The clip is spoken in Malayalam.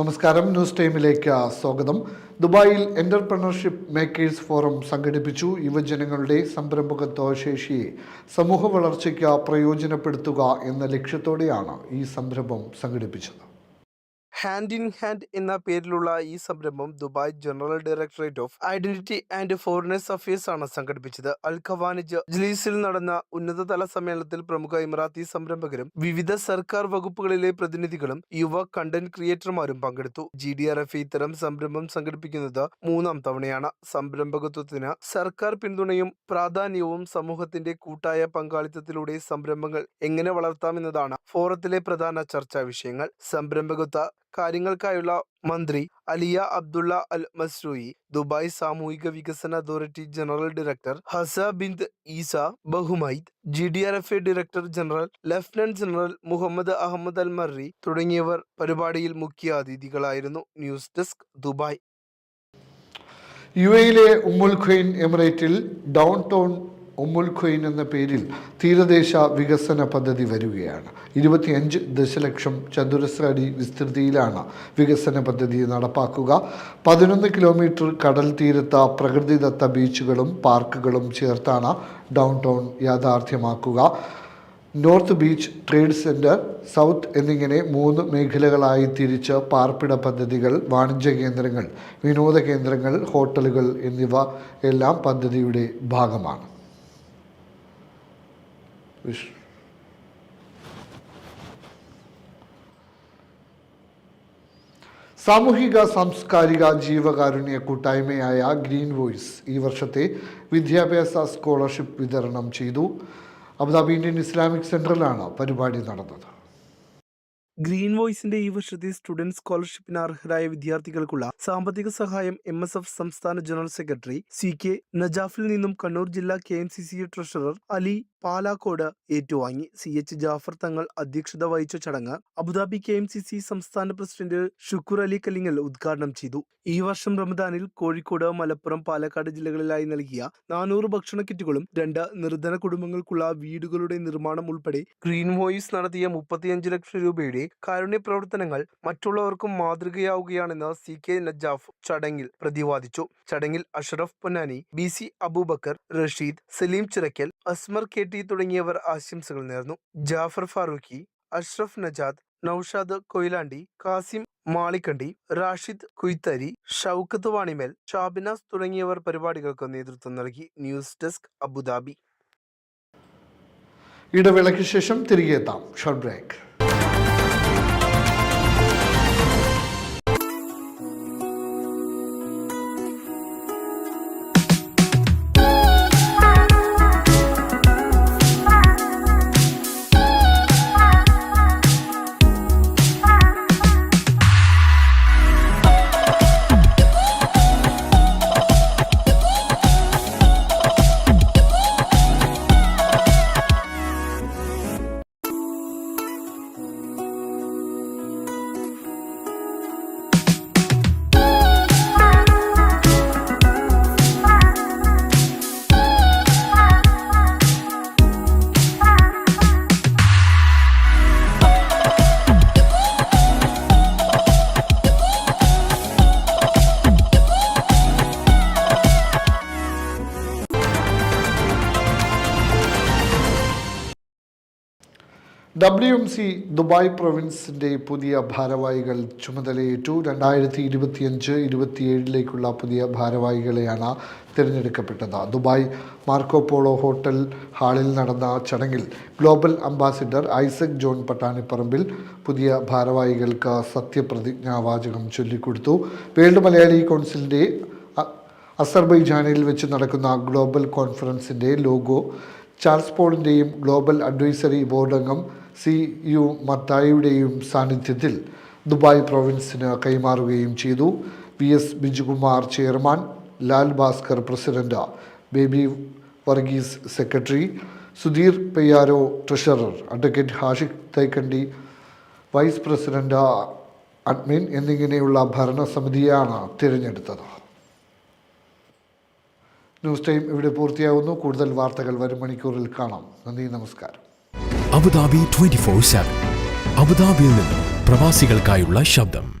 നമസ്കാരം. ന്യൂസ് ടൈമിലേക്ക് സ്വാഗതം. ദുബായിൽ എന്റർപ്രണർഷിപ്പ് മേക്കേഴ്സ് ഫോറം സംഘടിപ്പിച്ചു. യുവജനങ്ങളുടെ സംരംഭകത്വ ശേഷിയെ സമൂഹ വളർച്ചയ്ക്ക് പ്രയോജനപ്പെടുത്തുക എന്ന ലക്ഷ്യത്തോടെയാണ് ഈ സംരംഭം സംഘടിപ്പിച്ചത്. ഹാൻഡ് ഇൻ ഹാൻഡ് എന്ന പേരിലുള്ള ഈ സംരംഭം Dubai general directorate of identity and foreigners affairs ആണ് സംഘടിപ്പിച്ചത്. അൽ ഖവാനിജ് ജ്ലീസിൽ നടന്ന ഉന്നതതല സമ്മേളനത്തിൽ പ്രമുഖ ഇമറാത്തി സംരംഭകരും വിവിധ സർക്കാർ വകുപ്പുകളിലെ പ്രതിനിധികളും യുവ കണ്ടന്റ് ക്രിയേറ്റർമാരും പങ്കെടുത്തു. ജി ഡി ആർ എഫ് ഇത്തരം സംരംഭം സംഘടിപ്പിക്കുന്നത് മൂന്നാം തവണയാണ്. സംരംഭകത്വത്തിന് സർക്കാർ പിന്തുണയും പ്രാധാന്യവും സമൂഹത്തിന്റെ കൂട്ടായ പങ്കാളിത്തത്തിലൂടെ സംരംഭങ്ങൾ എങ്ങനെ വളർത്താമെന്നതാണ് ഫോറത്തിലെ പ്രധാന ചർച്ചാ വിഷയങ്ങൾ. സംരംഭകത്വ കാര്യങ്ങൾക്കായുള്ള മന്ത്രി Alia Abdulla Al Mazrouei Dubai സാമൂഹിക വികസന authority general director Hessa bint Essa Buhumaid G D R F A director general lieutenant general Mohammed Ahmed Al Marri തുടങ്ങിയവർ പരിപാടിയിൽ മുഖ്യ അതിഥികളായിരുന്നു. News desk Dubai. യു എയിലെ ഉമ്മുൽ ഖൈൻ എമിറേറ്റിൽ ഡൗൺ ടൗൺ ഉമ്മുൽ എന്ന പേരിൽ തീരദേശ വികസന പദ്ധതി വരികയാണ്. ഇരുപത്തിയഞ്ച് ദശലക്ഷം ചതുരശ്ര അടി വിസ്തൃതിയിലാണ് വികസന പദ്ധതി നടപ്പാക്കുക. പതിനൊന്ന് കിലോമീറ്റർ കടൽ തീരത്ത പ്രകൃതിദത്ത ബീച്ചുകളും പാർക്കുകളും ചേർത്താണ് down town യാഥാർത്ഥ്യമാക്കുക. North beach trade centre south എന്നിങ്ങനെ മൂന്ന് മേഖലകളായി തിരിച്ച് പാർപ്പിട പദ്ധതികൾ വാണിജ്യ കേന്ദ്രങ്ങൾ വിനോദ കേന്ദ്രങ്ങൾ ഹോട്ടലുകൾ എന്നിവ എല്ലാം പദ്ധതിയുടെ ഭാഗമാണ്. വിഷ് സാമൂഹിക സാംസ്കാരിക ജീവകാരുണ്യ കൂട്ടായ്മയായ ഗ്രീൻ വോയിസ് ഈ വർഷത്തെ വിദ്യാഭ്യാസ സ്കോളർഷിപ്പ് വിതരണം ചെയ്തു. അബുദാബി ഇന്ത്യൻ ഇസ്ലാമിക് സെന്ററിലാണ് പരിപാടി നടന്നത്. ഗ്രീൻ വോയിസിന്റെ ഈ വർഷത്തെ സ്റ്റുഡന്റ് സ്കോളർഷിപ്പിന് അർഹരായ വിദ്യാർത്ഥികൾക്കുള്ള സാമ്പത്തിക സഹായം എം എസ് എഫ് സംസ്ഥാന ജനറൽ സെക്രട്ടറി സി കെ നജാഫിൽ നിന്നും കണ്ണൂർ ജില്ലാ K M C C treasurer Ali Palakkode ഏറ്റുവാങ്ങി. സി. എച്ച്. ജാഫർ തങ്ങൾ അധ്യക്ഷത വഹിച്ച ചടങ്ങ് Abu Dhabi K. M. C. C സംസ്ഥാന പ്രസിഡന്റ് ഷുക്കൂർ അലി കലിങ്ങൽ ഉദ്ഘാടനം ചെയ്തു. ഈ വർഷം റമദാനിൽ കോഴിക്കോട് മലപ്പുറം പാലക്കാട് ജില്ലകളിലായി നൽകിയ നാനൂറ് ഭക്ഷണ കിറ്റുകളും രണ്ട് നിർധന കുടുംബങ്ങൾക്കുള്ള വീടുകളുടെ നിർമ്മാണം ഉൾപ്പെടെ ഗ്രീൻ വോയിസ് നടത്തിയ മുപ്പത്തിയഞ്ച് ലക്ഷം രൂപയുടെ കാരുണ്യ പ്രവർത്തനങ്ങൾ മറ്റുള്ളവർക്കും മാതൃകയാവുകയാണെന്ന് സി. കെ. നജാഫ് ചടങ്ങിൽ പ്രതിപാദിച്ചു ചടങ്ങിൽ Ashraf Ponnani B. C. Abubakar Rasheed Saleem Chirakkal Asmar K. T തുടങ്ങിയവർ ആശംസകൾ നേർന്നു. ജാഫർ ഫാറൂഖി അഷ്റഫ് നജാദ് നൌഷാദ് കൊയിലാണ്ടി കാസിം മാളിക്കണ്ടി റാഷിദ് കുയ്ത്തരി ഷൗക്കത്ത് വാണിമേൽ ഷാബിനാസ് തുടങ്ങിയവർ പരിപാടികൾക്ക് നേതൃത്വം നൽകി. News desk Abu Dhabi. ഇടവേളയ്ക്ക് ശേഷം തിരികെ എത്താം. Short break. W M C Dubai പ്രൊവിൻസിന്റെ പുതിയ ഭാരവാഹികൾ ചുമതലയേറ്റു. രണ്ടായിരത്തി ഇരുപത്തിയഞ്ച് ഇരുപത്തിയേഴിലേക്കുള്ള പുതിയ ഭാരവാഹികളെയാണ് തിരഞ്ഞെടുക്കപ്പെട്ടത്. ദുബായ് മാർക്കോ പോളോ ഹോട്ടൽ ഹാളിൽ നടന്ന ചടങ്ങിൽ ഗ്ലോബൽ അംബാസിഡർ ഐസക് ജോൺ പട്ടാണിപ്പറമ്പിൽ പുതിയ ഭാരവാഹികൾക്ക് സത്യപ്രതിജ്ഞാവാചകം ചൊല്ലിക്കൊടുത്തു. വേൾഡ് മലയാളി കൗൺസിലിന്റെ അസർബൈജാനിൽ വെച്ച് നടക്കുന്ന ഗ്ലോബൽ കോൺഫറൻസിന്റെ ലോഗോ ചാൾസ് പോളിന്റെയും ഗ്ലോബൽ അഡ്വൈസറി ബോർഡ് അംഗം സി യു മത്തായിയുടെയും സാന്നിധ്യത്തിൽ ദുബായ് പ്രൊവിൻസിന് കൈമാറുകയും ചെയ്തു. V S Bijukumar chairman Lal Bhaskar president Baby Varghese secretary Sudheer Peyyaro treasurer advocate Hashiq Thaikandi vice president admin എന്നിങ്ങനെയുള്ള ഭരണസമിതിയാണ് തിരഞ്ഞെടുത്തത്. ന്യൂസ് ടൈം ഇവിടെ പൂർത്തിയാകുന്നു കൂടുതൽ വാർത്തകൾ വരും മണിക്കൂറിൽ കാണാം. നന്ദി നമസ്കാരം. അബുദാബി ട്വന്റി ഫോർ സെവൻ അബുദാബിയിൽ നിന്നും പ്രവാസികൾക്കായുള്ള ശബ്ദം.